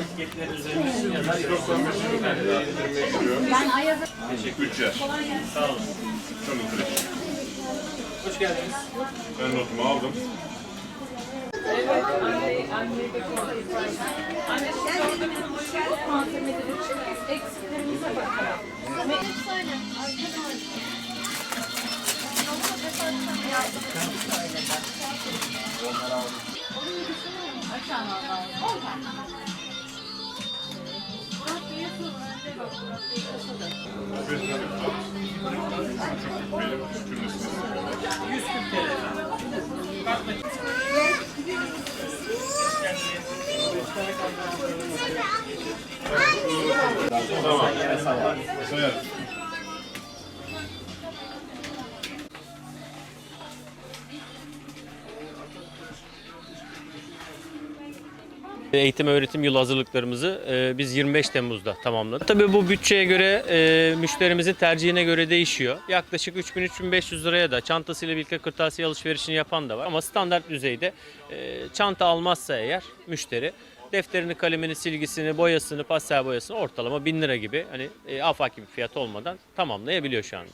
Etiketlerin üzerinde yazar Teşekkür ederim. Sağ olun. Hoş geldiniz. Ben notumu aldım. Eksiklerimize Benim Eğitim öğretim yıl hazırlıklarımızı e, biz 25 Temmuz'da tamamladık. Tabii bu bütçeye göre e, müşterimizin tercihine göre değişiyor. Yaklaşık 3000-3500 liraya da çantasıyla birlikte kırtasiye alışverişini yapan da var. Ama standart düzeyde e, çanta almazsa eğer müşteri defterini, kalemini, silgisini, boyasını, pastel boyasını ortalama 1000 lira gibi hani e, afaki bir fiyat olmadan tamamlayabiliyor şu anda.